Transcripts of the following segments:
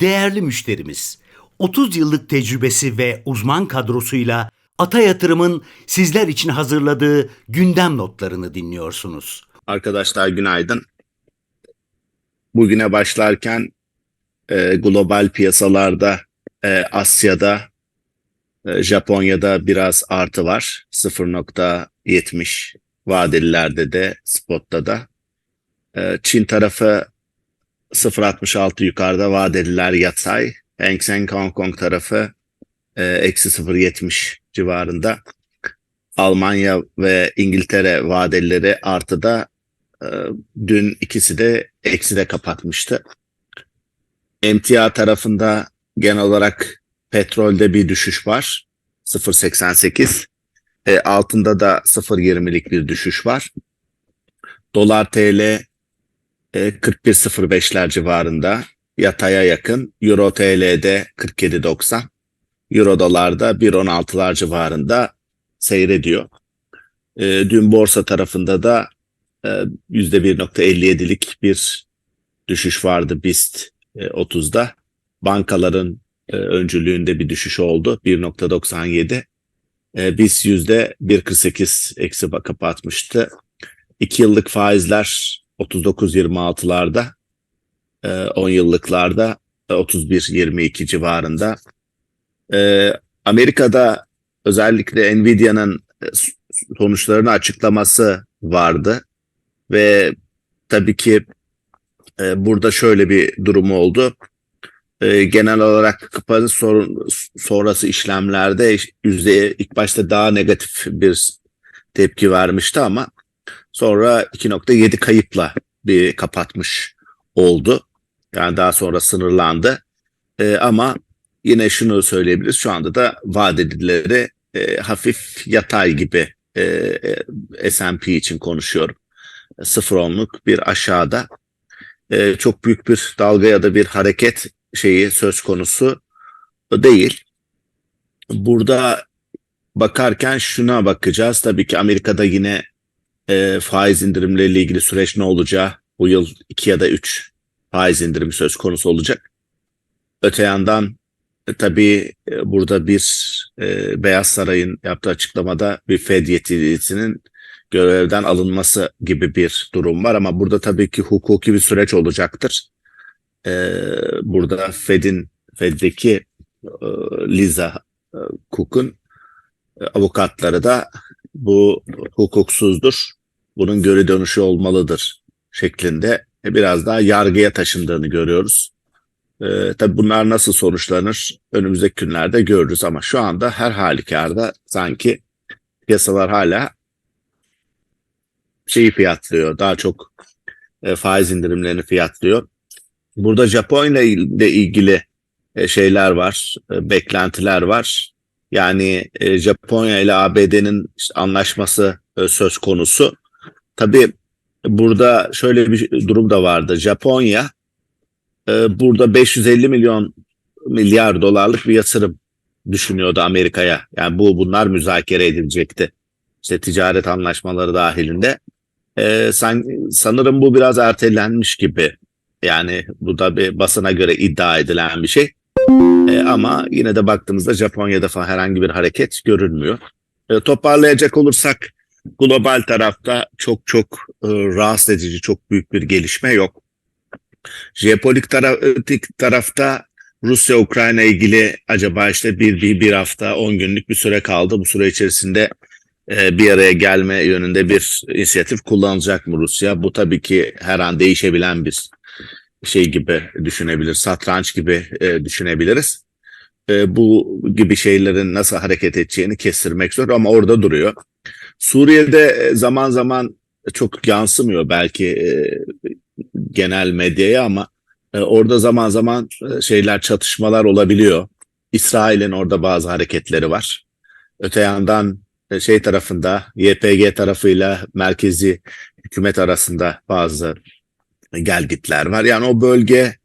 Değerli müşterimiz, 30 yıllık tecrübesi ve uzman kadrosuyla Ata Yatırım'ın sizler için hazırladığı gündem notlarını dinliyorsunuz. Arkadaşlar günaydın. Bugüne başlarken e, global piyasalarda e, Asya'da e, Japonya'da biraz artı var. 0.70 vadelilerde de spotta da. E, Çin tarafı 0.66 yukarıda vadeliler yatay. Hang Seng Hong Kong tarafı e, eksi 0.70 civarında. Almanya ve İngiltere vadelileri artıda e, dün ikisi de eksi de kapatmıştı. MTA tarafında genel olarak petrolde bir düşüş var. 0.88. E, altında da 0.20'lik bir düşüş var. Dolar TL 41.05'ler civarında yataya yakın. Euro TL'de 47.90. Euro dolarda 1.16'lar civarında seyrediyor. E, dün borsa tarafında da e, %1.57'lik bir düşüş vardı BIST e, 30'da. Bankaların e, öncülüğünde bir düşüş oldu. 1.97. E, BIST %1.48 eksi kapatmıştı. 2 yıllık faizler 39.26'larda. E, 10 yıllıklarda 31.22 civarında. E, Amerika'da özellikle Nvidia'nın e, sonuçlarını açıklaması vardı ve tabii ki e, burada şöyle bir durum oldu. E, genel olarak kapanış sonrası işlemlerde yüzde ilk başta daha negatif bir tepki vermişti ama sonra 2.7 kayıpla bir kapatmış oldu. Yani daha sonra sınırlandı. E, ama yine şunu söyleyebiliriz. Şu anda da vadelileri e, hafif yatay gibi e, e, S&P için konuşuyorum. 0.10'luk bir aşağıda e, çok büyük bir dalga ya da bir hareket şeyi söz konusu değil. Burada bakarken şuna bakacağız. Tabii ki Amerika'da yine e, faiz indirimleriyle ilgili süreç ne olacağı bu yıl 2 ya da 3 faiz indirimi söz konusu olacak. Öte yandan e, tabii e, burada bir e, Beyaz Saray'ın yaptığı açıklamada bir Fed yetkilisinin görevden alınması gibi bir durum var ama burada tabii ki hukuki bir süreç olacaktır. Ee, burada Fed'in Fed'deki e, Liza e, Cook'un e, avukatları da bu hukuksuzdur. Bunun göre dönüşü olmalıdır şeklinde biraz daha yargıya taşındığını görüyoruz. Ee, tabii bunlar nasıl sonuçlanır önümüzdeki günlerde görürüz ama şu anda her halükarda sanki piyasalar hala şeyi fiyatlıyor. Daha çok e, faiz indirimlerini fiyatlıyor. Burada Japonya ile ilgili e, şeyler var, e, beklentiler var. Yani e, Japonya ile ABD'nin işte anlaşması e, söz konusu. Tabii burada şöyle bir durum da vardı. Japonya e, burada 550 milyon milyar dolarlık bir yatırım düşünüyordu Amerika'ya. Yani bu bunlar müzakere edilecekti. İşte ticaret anlaşmaları dahilinde. Ee, san, sanırım bu biraz ertelenmiş gibi. Yani bu da bir basına göre iddia edilen bir şey. Ee, ama yine de baktığımızda Japonya'da falan herhangi bir hareket görünmüyor. Ee, toparlayacak olursak global tarafta çok çok e, rahatsız edici, çok büyük bir gelişme yok. Jeopolitik taraf, tarafta Rusya-Ukrayna ilgili acaba işte bir, bir, bir hafta, on günlük bir süre kaldı. Bu süre içerisinde e, bir araya gelme yönünde bir inisiyatif kullanacak mı Rusya? Bu tabii ki her an değişebilen bir şey gibi düşünebilir, satranç gibi e, düşünebiliriz. E, bu gibi şeylerin nasıl hareket edeceğini kestirmek zor ama orada duruyor. Suriye'de zaman zaman çok yansımıyor belki genel medyaya ama orada zaman zaman şeyler çatışmalar olabiliyor. İsrail'in orada bazı hareketleri var. Öte yandan e, şey tarafında YPG tarafıyla merkezi hükümet arasında bazı gelgitler var. Yani o bölge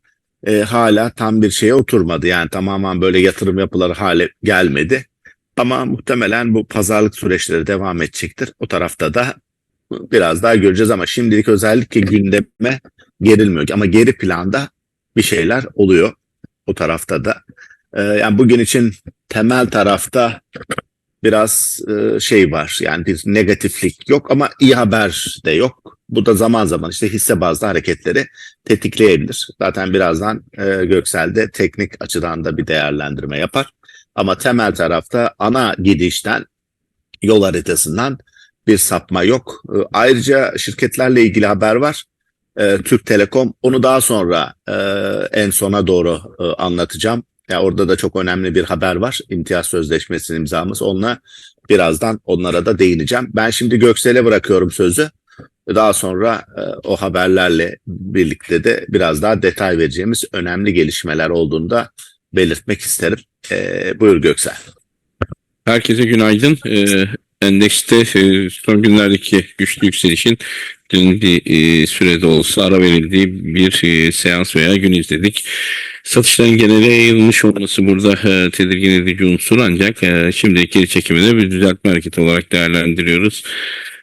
e, hala tam bir şeye oturmadı. Yani tamamen böyle yatırım yapıları hale gelmedi. Ama muhtemelen bu pazarlık süreçleri devam edecektir. O tarafta da biraz daha göreceğiz ama şimdilik özellikle gündeme gerilmiyor. Ama geri planda bir şeyler oluyor. o tarafta da. E, yani bugün için temel tarafta biraz e, şey var. Yani bir negatiflik yok ama iyi haber de yok. Bu da zaman zaman işte hisse bazlı hareketleri tetikleyebilir. Zaten birazdan e, Göksel'de teknik açıdan da bir değerlendirme yapar. Ama temel tarafta ana gidişten yol haritasından bir sapma yok. E, ayrıca şirketlerle ilgili haber var. E, Türk Telekom onu daha sonra e, en sona doğru e, anlatacağım. Ya orada da çok önemli bir haber var. İmtiyaz sözleşmesinin imzamız. Onunla birazdan onlara da değineceğim. Ben şimdi Göksel'e bırakıyorum sözü. Daha sonra e, o haberlerle birlikte de biraz daha detay vereceğimiz önemli gelişmeler olduğunda belirtmek isterim. E, buyur Göksel. Herkese günaydın. Ee, endekste e, son günlerdeki güçlü yükselişin dün bir e, sürede olsa ara verildiği bir e, seans veya gün izledik. Satışların genele yayılmış olması burada e, tedirgin edici unsur ancak e, şimdi geri çekimini bir düzeltme hareketi olarak değerlendiriyoruz.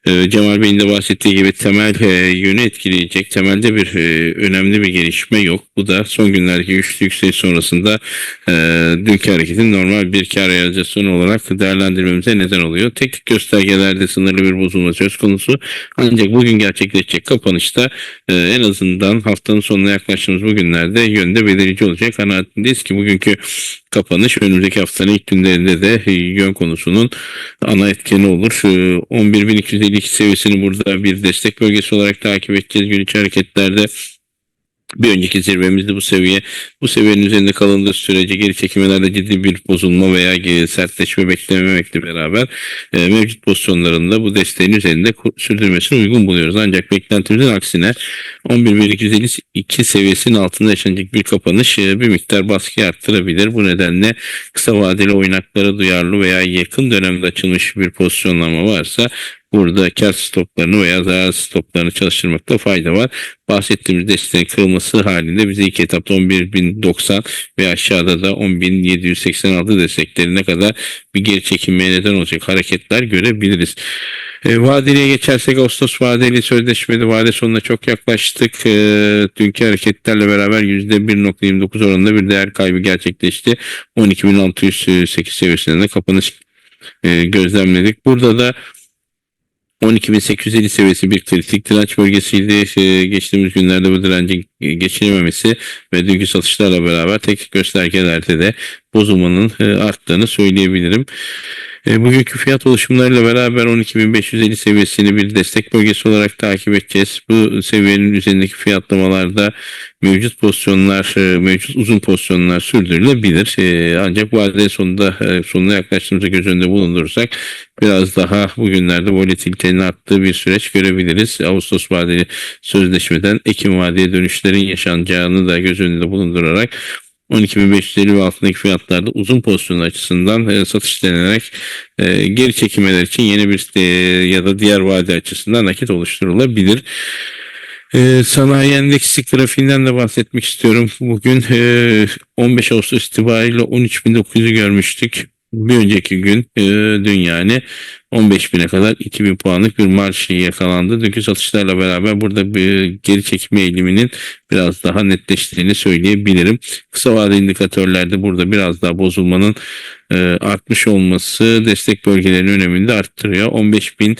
E, Cemal Bey'in de bahsettiği gibi temel e, yönü etkileyecek temelde bir e, önemli bir gelişme yok. Bu da son günlerdeki güçlü yükseliş sonrasında e, dünkü hareketin normal bir kar realizasyonu olarak değerlendirmemize neden oluyor. Teknik göstergelerde sınırlı bir bozulma söz konusu. Ancak bugün gerçekleşecek kapanışta en azından haftanın sonuna yaklaştığımız bu günlerde yönde belirici olacak kanaatindeyiz ki bugünkü kapanış önümüzdeki haftanın ilk günlerinde de e, yön konusunun ana etkeni olur. E, 11.252 seviyesini burada bir destek bölgesi olarak takip edeceğiz. Gün içi hareketlerde bir önceki zirvemizde bu seviye bu seviyenin üzerinde kalındığı sürece geri çekimlerde ciddi bir bozulma veya sertleşme beklememekle beraber e, mevcut pozisyonlarında bu desteğin üzerinde sürdürmesini uygun buluyoruz. Ancak beklentimizin aksine 11.252 seviyesinin altında yaşanacak bir kapanış e, bir miktar baskı arttırabilir. Bu nedenle kısa vadeli oynaklara duyarlı veya yakın dönemde açılmış bir pozisyonlama varsa burada kar stoplarını veya zarar stoplarını çalıştırmakta fayda var. Bahsettiğimiz desteğin kırılması halinde bize ilk etapta 11.090 ve aşağıda da 10.786 desteklerine kadar bir geri çekilmeye neden olacak hareketler görebiliriz. E, vadeliye geçersek Ağustos vadeli sözleşmede vade sonuna çok yaklaştık. E, dünkü hareketlerle beraber %1.29 oranında bir değer kaybı gerçekleşti. 12.608 seviyesinde de kapanış e, gözlemledik. Burada da 12.850 seviyesi bir kritik direnç bölgesiydi. Geçtiğimiz günlerde bu direncin geçilememesi ve dünkü satışlarla beraber teknik göstergelerde de bozulmanın arttığını söyleyebilirim. E, bugünkü fiyat oluşumlarıyla beraber 12.550 seviyesini bir destek bölgesi olarak takip edeceğiz. Bu seviyenin üzerindeki fiyatlamalarda mevcut pozisyonlar, e, mevcut uzun pozisyonlar sürdürülebilir. E, ancak vade sonunda e, sonuna yaklaştığımızda göz önünde bulundurursak biraz daha bugünlerde volatilitenin arttığı bir süreç görebiliriz. Ağustos vadeli sözleşmeden Ekim vadeye dönüşlerin yaşanacağını da göz önünde bulundurarak 12.550 ve altındaki fiyatlarda uzun pozisyon açısından e, satış denerek e, geri çekimler için yeni bir e, ya da diğer vade açısından nakit oluşturulabilir. E, sanayi endeksi grafiğinden de bahsetmek istiyorum. Bugün e, 15 Ağustos itibariyle 13.900'ü görmüştük. Bir önceki gün e, dün yani 15.000'e kadar 2000 puanlık bir marş yakalandı. Dünkü satışlarla beraber burada bir geri çekme eğiliminin biraz daha netleştiğini söyleyebilirim. Kısa vadeli indikatörlerde burada biraz daha bozulmanın e, artmış olması destek bölgelerinin önemini de arttırıyor. 15.000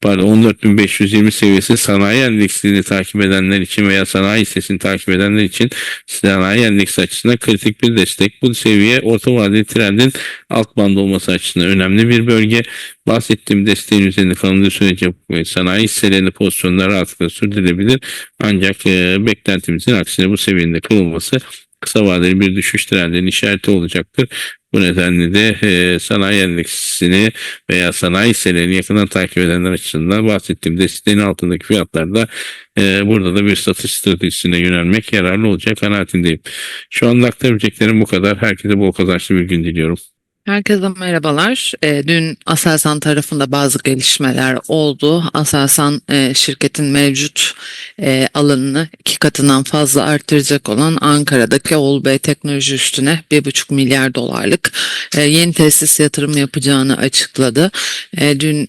pardon 14.520 seviyesi sanayi endeksini takip edenler için veya sanayi hissesini takip edenler için sanayi endeksi açısından kritik bir destek. Bu seviye orta vadeli trendin alt bandı olması açısından önemli bir bölge. Bahsettiğim desteğin üzerinde kalındığı sürece sanayi hisselerinde pozisyonlar rahatlıkla sürdürülebilir. Ancak e, beklentimizin aksine bu seviyenin de kırılması kısa vadeli bir düşüş trendinin işareti olacaktır. Bu nedenle de e, sanayi endeksini veya sanayi hisselerini yakından takip edenler açısından bahsettiğim desteğin altındaki fiyatlarda e, burada da bir satış stratejisine yönelmek yararlı olacak kanaatindeyim. Şu anda aktarabileceklerim bu kadar. Herkese bol kazançlı bir gün diliyorum. Herkese merhabalar. E, dün Aselsan tarafında bazı gelişmeler oldu. Aselsan e, şirketin mevcut e, alanını iki katından fazla arttıracak olan Ankara'daki Oğul Bey Teknoloji üstüne 1,5 milyar dolarlık e, yeni tesis yatırım yapacağını açıkladı. Dün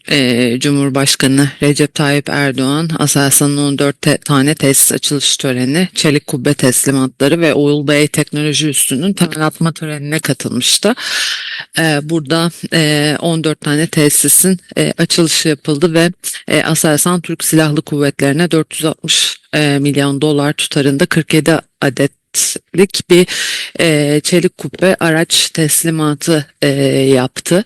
Cumhurbaşkanı Recep Tayyip Erdoğan Aselsan'ın 14 te- tane tesis açılış töreni, çelik kubbe teslimatları ve Oğul Bey Teknoloji üstünün atma törenine katılmıştı. Ee, burada e, 14 tane tesisin e, açılışı yapıldı ve e, Aselsan Türk Silahlı Kuvvetlerine 460 e, milyon dolar tutarında 47 adetlik bir e, çelik kubbe araç teslimatı e, yaptı.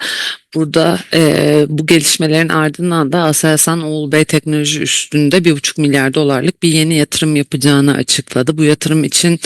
Burada e, bu gelişmelerin ardından da Aselsan Oğul Bey Teknoloji üstünde 1,5 milyar dolarlık bir yeni yatırım yapacağını açıkladı. Bu yatırım için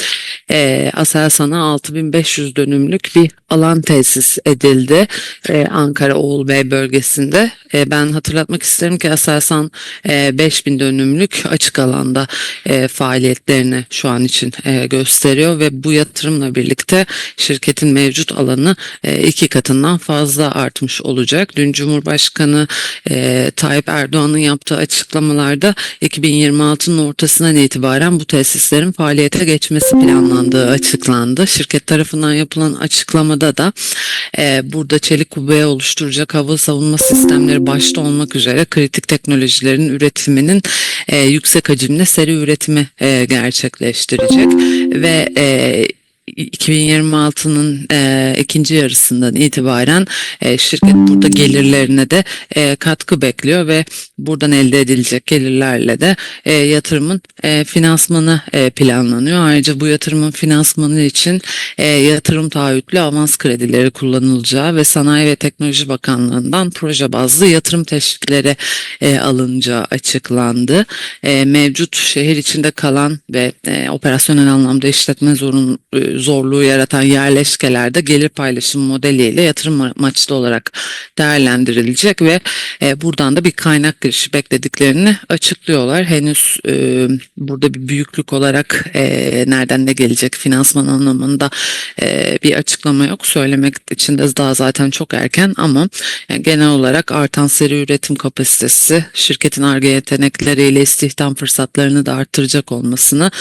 e, Aselsan'a 6500 dönümlük bir alan tesis edildi e, Ankara Oğul Bey bölgesinde. E, ben hatırlatmak isterim ki Aselsan e, 5000 dönümlük açık alanda e, faaliyetlerini şu an için e, gösteriyor ve bu yatırımla birlikte şirketin mevcut alanı e, iki katından fazla artmış olacak. Dün Cumhurbaşkanı e, Tayyip Erdoğan'ın yaptığı açıklamalarda 2026'nın ortasından itibaren bu tesislerin faaliyete geçmesi planlandığı açıklandı. Şirket tarafından yapılan açıklamada da e, burada çelik kubbe oluşturacak hava savunma sistemleri başta olmak üzere kritik teknolojilerin üretiminin e, yüksek hacimli seri üretimi gerçekleştirecek ve 诶 2026'nın e, ikinci yarısından itibaren e, şirket burada gelirlerine de e, katkı bekliyor ve buradan elde edilecek gelirlerle de e, yatırımın e, finansmanı e, planlanıyor. Ayrıca bu yatırımın finansmanı için e, yatırım taahhütlü avans kredileri kullanılacağı ve Sanayi ve Teknoloji Bakanlığı'ndan proje bazlı yatırım teşvikleri e, alınacağı açıklandı. E, mevcut şehir içinde kalan ve e, operasyonel anlamda işletme zorun, e, zorluğu yaratan yerleşkelerde gelir paylaşım modeliyle yatırım amaçlı olarak değerlendirilecek ve e, buradan da bir kaynak girişi beklediklerini açıklıyorlar. Henüz e, burada bir büyüklük olarak e, nereden ne gelecek finansman anlamında e, bir açıklama yok. Söylemek için de daha zaten çok erken ama yani genel olarak artan seri üretim kapasitesi şirketin ARGE yetenekleriyle istihdam fırsatlarını da arttıracak olmasını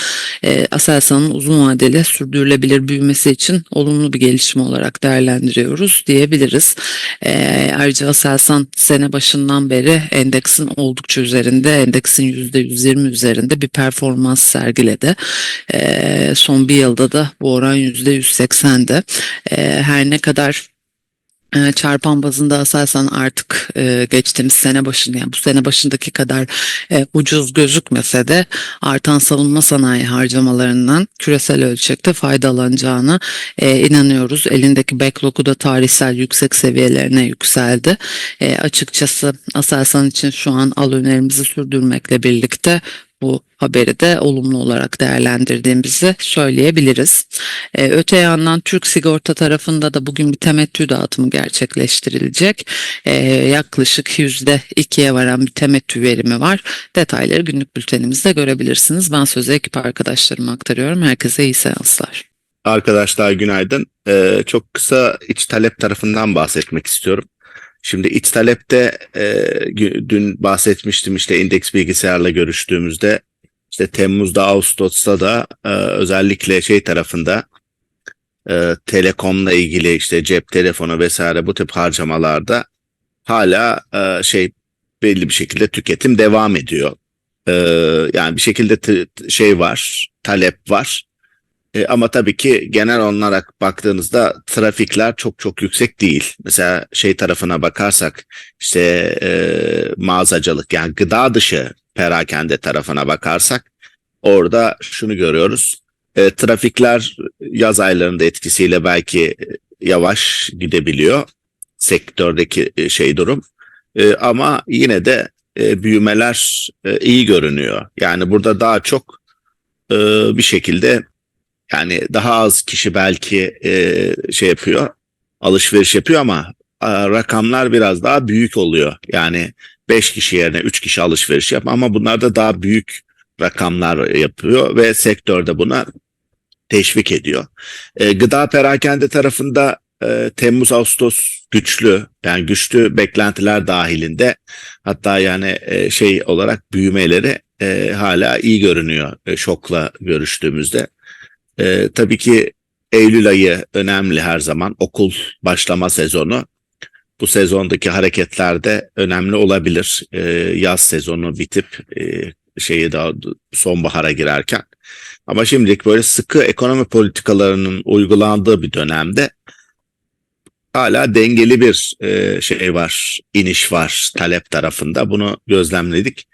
e, Aselsan'ın uzun vadeli sürdürülebilir büyümesi için olumlu bir gelişme olarak değerlendiriyoruz diyebiliriz. E, ayrıca Aselsan sene başından beri endeksin oldukça üzerinde, endeksin %120 üzerinde bir performans sergiledi. E, son bir yılda da bu oran %180'de. E, her ne kadar çarpan bazında aselsan artık e, geçtiğimiz sene başında yani bu sene başındaki kadar e, ucuz gözükmese de artan savunma sanayi harcamalarından küresel ölçekte faydalanacağına e, inanıyoruz. Elindeki backlog'u da tarihsel yüksek seviyelerine yükseldi. E, açıkçası Aselsan için şu an al önerimizi sürdürmekle birlikte bu haberi de olumlu olarak değerlendirdiğimizi söyleyebiliriz. Ee, öte yandan Türk Sigorta tarafında da bugün bir temettü dağıtımı gerçekleştirilecek. Ee, yaklaşık yüzde ikiye varan bir temettü verimi var. Detayları günlük bültenimizde görebilirsiniz. Ben sözü ekip arkadaşlarıma aktarıyorum. Herkese iyi seanslar. Arkadaşlar günaydın. Ee, çok kısa iç talep tarafından bahsetmek istiyorum. Şimdi iç talepte e, dün bahsetmiştim işte indeks bilgisayarla görüştüğümüzde işte Temmuz'da Ağustos'ta da e, özellikle şey tarafında e, telekomla ilgili işte cep telefonu vesaire bu tip harcamalarda hala e, şey belli bir şekilde tüketim devam ediyor. E, yani bir şekilde şey var, talep var. E, ama tabii ki genel olarak baktığınızda trafikler çok çok yüksek değil. Mesela şey tarafına bakarsak işte e, mağazacılık yani gıda dışı perakende tarafına bakarsak orada şunu görüyoruz. E, trafikler yaz aylarında etkisiyle belki yavaş gidebiliyor sektördeki e, şey durum. E, ama yine de e, büyümeler e, iyi görünüyor. Yani burada daha çok e, bir şekilde yani daha az kişi belki e, şey yapıyor, alışveriş yapıyor ama e, rakamlar biraz daha büyük oluyor. Yani 5 kişi yerine 3 kişi alışveriş yap ama bunlar da daha büyük rakamlar yapıyor ve sektörde buna teşvik ediyor. E, gıda perakende tarafında e, Temmuz Ağustos güçlü yani güçlü beklentiler dahilinde hatta yani e, şey olarak büyümeleri e, hala iyi görünüyor e, şokla görüştüğümüzde. E, tabii ki Eylül ayı önemli her zaman okul başlama sezonu. Bu sezondaki hareketler de önemli olabilir. E, yaz sezonu bitip e, şeyi daha sonbahara girerken. Ama şimdilik böyle sıkı ekonomi politikalarının uygulandığı bir dönemde hala dengeli bir e, şey var, iniş var talep tarafında. Bunu gözlemledik.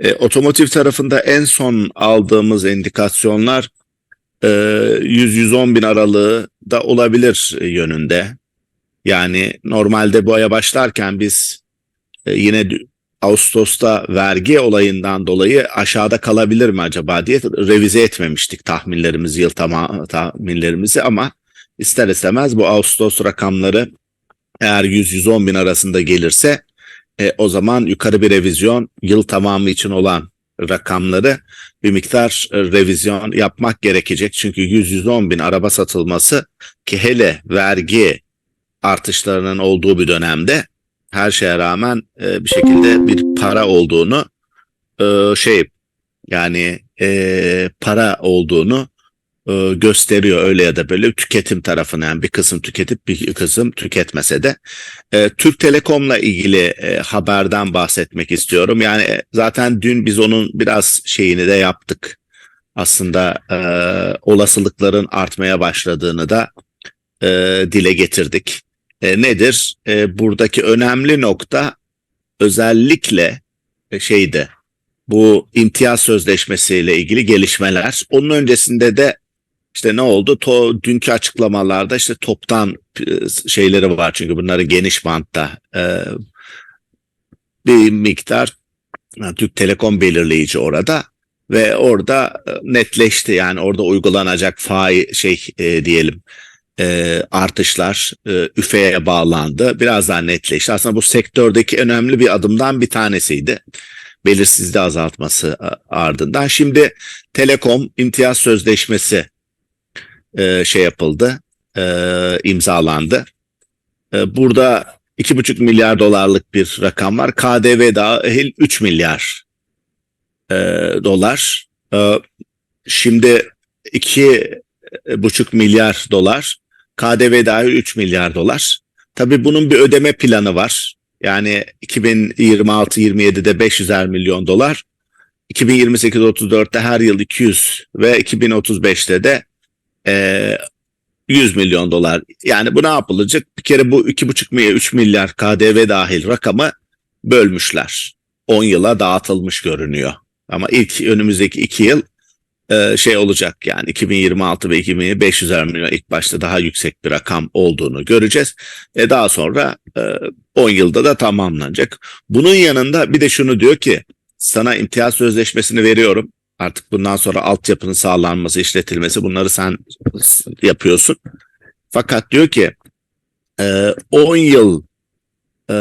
E, otomotiv tarafında en son aldığımız indikasyonlar 100-110 bin aralığı da olabilir yönünde. Yani normalde bu aya başlarken biz e, yine Ağustos'ta vergi olayından dolayı aşağıda kalabilir mi acaba diye revize etmemiştik tahminlerimizi, yıl tamam tahminlerimizi ama ister istemez bu Ağustos rakamları eğer 100-110 bin arasında gelirse e, o zaman yukarı bir revizyon yıl tamamı için olan rakamları bir miktar e, revizyon yapmak gerekecek. Çünkü 100-110 bin araba satılması ki hele vergi artışlarının olduğu bir dönemde her şeye rağmen e, bir şekilde bir para olduğunu e, şey yani para olduğunu e, gösteriyor öyle ya da böyle tüketim tarafına yani bir kısım tüketip bir kısım tüketmese de e, Türk Telekom'la ilgili e, haberden bahsetmek istiyorum. Yani e, zaten dün biz onun biraz şeyini de yaptık. Aslında e, olasılıkların artmaya başladığını da e, dile getirdik. E, nedir? E, buradaki önemli nokta özellikle e, şeyde bu imtiyaz sözleşmesiyle ilgili gelişmeler. Onun öncesinde de işte ne oldu? To, dünkü açıklamalarda işte toptan e, şeyleri var çünkü bunları geniş bantta e, bir miktar Türk Telekom belirleyici orada ve orada e, netleşti yani orada uygulanacak faiz şey e, diyelim e, artışlar e, üfeye bağlandı. Biraz daha netleşti. Aslında bu sektördeki önemli bir adımdan bir tanesiydi. Belirsizliği azaltması ardından. Şimdi Telekom imtiyaz sözleşmesi e, şey yapıldı, e, imzalandı. E, burada 2,5 milyar dolarlık bir rakam var. KDV dahil 3 milyar e, dolar. E, şimdi 2,5 milyar dolar, KDV dahil 3 milyar dolar. Tabii bunun bir ödeme planı var. Yani 2026-27'de 500'er milyon dolar, 2028-34'te her yıl 200 ve 2035'te de e, 100 milyon dolar. Yani bu ne yapılacak? Bir kere bu 2,5 milyar 3 milyar KDV dahil rakamı bölmüşler. 10 yıla dağıtılmış görünüyor. Ama ilk önümüzdeki 2 yıl e, şey olacak yani 2026 ve 2500'er milyon ilk başta daha yüksek bir rakam olduğunu göreceğiz. E daha sonra e, 10 yılda da tamamlanacak. Bunun yanında bir de şunu diyor ki sana imtiyaz sözleşmesini veriyorum. Artık bundan sonra altyapının sağlanması, işletilmesi bunları sen yapıyorsun. Fakat diyor ki e, 10 yıl e,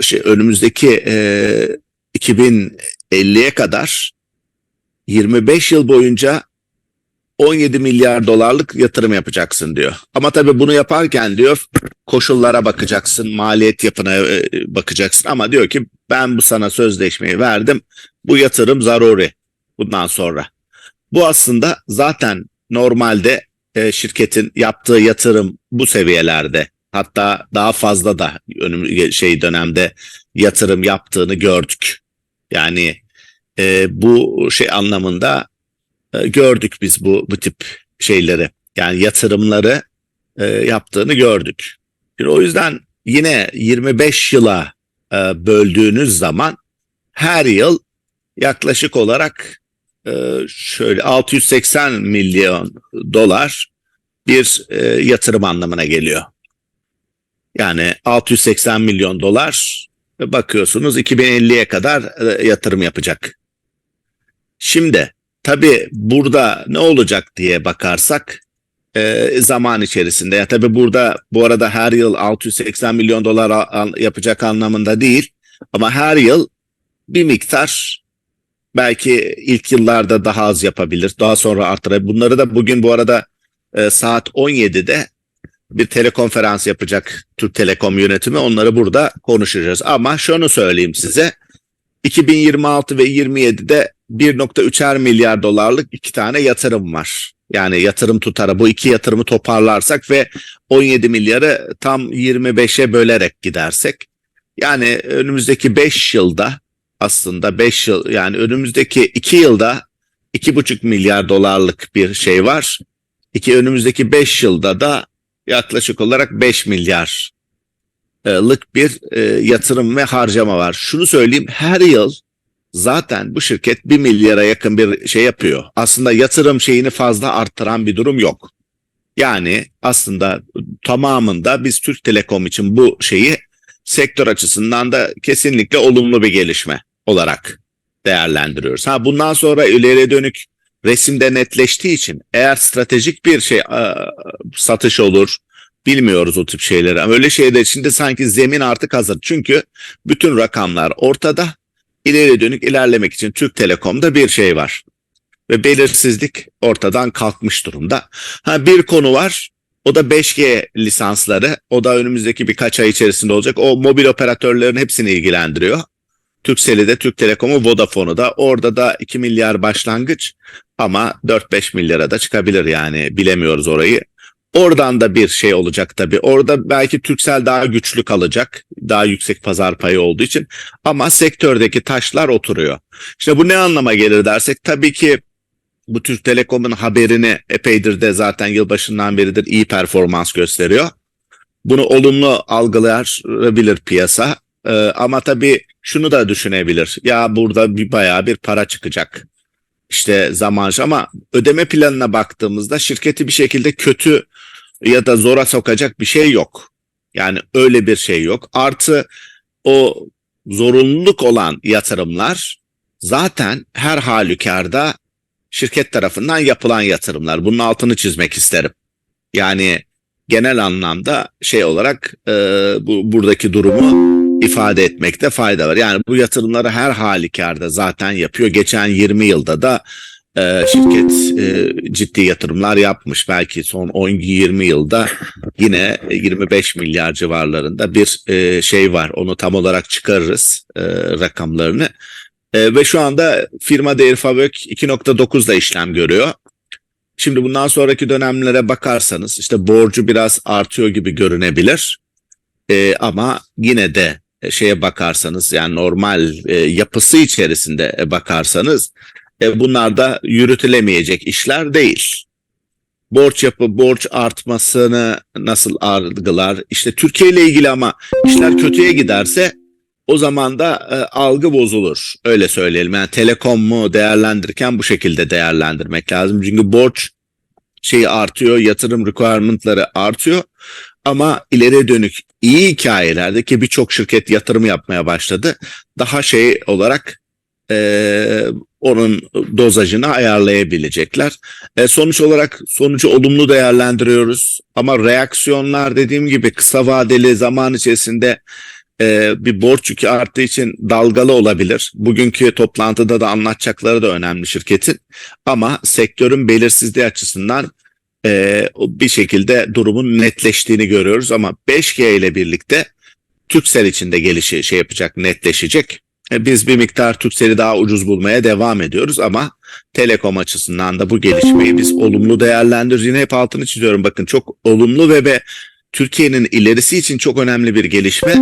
şey, önümüzdeki e, 2050'ye kadar 25 yıl boyunca 17 milyar dolarlık yatırım yapacaksın diyor. Ama tabii bunu yaparken diyor koşullara bakacaksın, maliyet yapına e, bakacaksın ama diyor ki ben bu sana sözleşmeyi verdim. Bu yatırım zaruri bundan sonra. Bu aslında zaten normalde e, şirketin yaptığı yatırım bu seviyelerde. Hatta daha fazla da önüm şey dönemde yatırım yaptığını gördük. Yani e, bu şey anlamında e, gördük biz bu bu tip şeyleri. Yani yatırımları e, yaptığını gördük. Şimdi o yüzden yine 25 yıla e, böldüğünüz zaman her yıl yaklaşık olarak e, şöyle 680 milyon dolar bir e, yatırım anlamına geliyor. Yani 680 milyon dolar e, bakıyorsunuz 2050'ye kadar e, yatırım yapacak. Şimdi tabii burada ne olacak diye bakarsak e, zaman içerisinde ya tabii burada bu arada her yıl 680 milyon dolar yapacak anlamında değil ama her yıl bir miktar belki ilk yıllarda daha az yapabilir daha sonra artırabilir. Bunları da bugün bu arada e, saat 17'de bir telekonferans yapacak Türk Telekom yönetimi onları burada konuşacağız. Ama şunu söyleyeyim size 2026 ve 27'de 1.3'er milyar dolarlık iki tane yatırım var. Yani yatırım tutarı bu iki yatırımı toparlarsak ve 17 milyarı tam 25'e bölerek gidersek yani önümüzdeki 5 yılda aslında 5 yıl yani önümüzdeki 2 yılda 2,5 milyar dolarlık bir şey var. İki önümüzdeki 5 yılda da yaklaşık olarak 5 milyarlık bir e, yatırım ve harcama var. Şunu söyleyeyim her yıl zaten bu şirket 1 milyara yakın bir şey yapıyor. Aslında yatırım şeyini fazla arttıran bir durum yok. Yani aslında tamamında biz Türk Telekom için bu şeyi sektör açısından da kesinlikle olumlu bir gelişme olarak değerlendiriyoruz. Ha bundan sonra ileriye dönük resimde netleştiği için eğer stratejik bir şey satış olur bilmiyoruz o tip şeyleri öyle şeyler içinde sanki zemin artık hazır. Çünkü bütün rakamlar ortada. İleriye dönük ilerlemek için Türk Telekom'da bir şey var. Ve belirsizlik ortadan kalkmış durumda. Ha bir konu var. O da 5G lisansları. O da önümüzdeki birkaç ay içerisinde olacak. O mobil operatörlerin hepsini ilgilendiriyor. Turkcell'i de Türk Telekom'u Vodafone'u da orada da 2 milyar başlangıç ama 4-5 milyara da çıkabilir yani bilemiyoruz orayı. Oradan da bir şey olacak tabii. Orada belki Turkcell daha güçlü kalacak. Daha yüksek pazar payı olduğu için. Ama sektördeki taşlar oturuyor. İşte bu ne anlama gelir dersek tabii ki bu Türk Telekom'un haberini epeydir de zaten yılbaşından beridir iyi performans gösteriyor. Bunu olumlu algılayabilir piyasa. Ee, ama tabii şunu da düşünebilir. Ya burada bir bayağı bir para çıkacak. İşte zaman ama ödeme planına baktığımızda şirketi bir şekilde kötü ya da zora sokacak bir şey yok. Yani öyle bir şey yok. Artı o zorunluluk olan yatırımlar zaten her halükarda şirket tarafından yapılan yatırımlar. Bunun altını çizmek isterim. Yani genel anlamda şey olarak e, bu buradaki durumu ifade etmekte fayda var. Yani bu yatırımları her halükarda zaten yapıyor. Geçen 20 yılda da e, şirket e, ciddi yatırımlar yapmış. Belki son 10-20 yılda yine 25 milyar civarlarında bir e, şey var. Onu tam olarak çıkarırız e, rakamlarını. E, ve şu anda firma değeri FAVÖK 2.9'da işlem görüyor. Şimdi bundan sonraki dönemlere bakarsanız işte borcu biraz artıyor gibi görünebilir. E, ama yine de şeye bakarsanız yani normal e, yapısı içerisinde e, bakarsanız e, bunlar da yürütülemeyecek işler değil. Borç yapı, borç artmasını nasıl algılar? İşte Türkiye ile ilgili ama işler kötüye giderse o zaman da e, algı bozulur. Öyle söyleyelim. Yani telekomu değerlendirirken bu şekilde değerlendirmek lazım. Çünkü borç şeyi artıyor, yatırım requirement'ları artıyor. Ama ileriye dönük iyi hikayelerde ki birçok şirket yatırım yapmaya başladı. Daha şey olarak e, onun dozajını ayarlayabilecekler. E, sonuç olarak sonucu olumlu değerlendiriyoruz. Ama reaksiyonlar dediğim gibi kısa vadeli zaman içerisinde e, bir borç yükü arttığı için dalgalı olabilir. Bugünkü toplantıda da anlatacakları da önemli şirketin. Ama sektörün belirsizliği açısından e, bir şekilde durumun netleştiğini görüyoruz. Ama 5G ile birlikte Türksel için de gelişi şey yapacak, netleşecek. E, biz bir miktar Türksel'i daha ucuz bulmaya devam ediyoruz ama Telekom açısından da bu gelişmeyi biz olumlu değerlendiriyoruz. Yine hep altını çiziyorum bakın çok olumlu ve, ve Türkiye'nin ilerisi için çok önemli bir gelişme.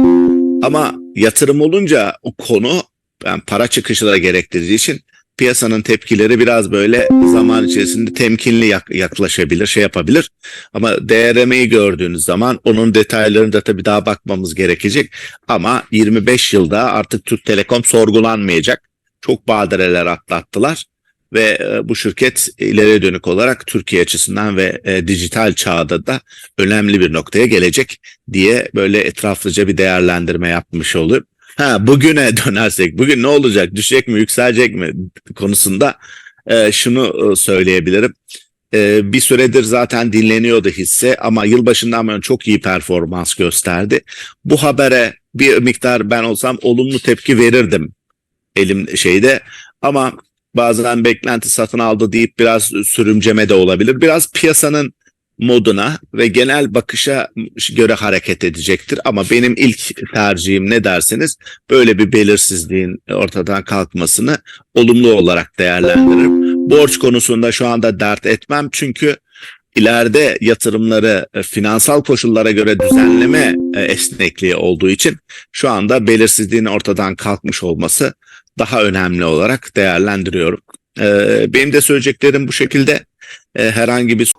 Ama yatırım olunca o konu yani para çıkışı da gerektirdiği için piyasanın tepkileri biraz böyle zaman içerisinde temkinli yak- yaklaşabilir, şey yapabilir. Ama DRM'yi gördüğünüz zaman onun detaylarını da tabii daha bakmamız gerekecek. Ama 25 yılda artık Türk Telekom sorgulanmayacak. Çok badireler atlattılar ve e, bu şirket ileriye dönük olarak Türkiye açısından ve e, dijital çağda da önemli bir noktaya gelecek diye böyle etraflıca bir değerlendirme yapmış olur. Ha bugüne dönersek bugün ne olacak düşecek mi yükselecek mi konusunda e, şunu e, söyleyebilirim. E, bir süredir zaten dinleniyordu hisse ama yılbaşından beri çok iyi performans gösterdi. Bu habere bir miktar ben olsam olumlu tepki verirdim elim şeyde ama bazen beklenti satın aldı deyip biraz sürümceme de olabilir. Biraz piyasanın moduna ve genel bakışa göre hareket edecektir. Ama benim ilk tercihim ne derseniz böyle bir belirsizliğin ortadan kalkmasını olumlu olarak değerlendiririm. Borç konusunda şu anda dert etmem çünkü ileride yatırımları e, finansal koşullara göre düzenleme e, esnekliği olduğu için şu anda belirsizliğin ortadan kalkmış olması daha önemli olarak değerlendiriyorum. E, Benim de söyleyeceklerim bu şekilde. Herhangi bir